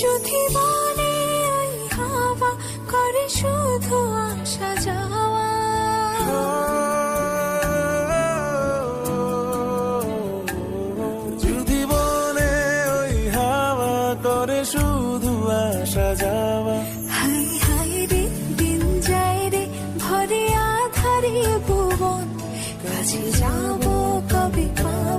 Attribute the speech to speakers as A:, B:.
A: যদি ওই হাওয়া করে শুধু আসা যাওয়া।
B: যদি বলে ওই হাওয়া করে শুধু আসা যাওয়া।
A: হাই হাই রে দিন যায় রে ভরে আধারে ভুবন। কাছে যাব কবে তোমার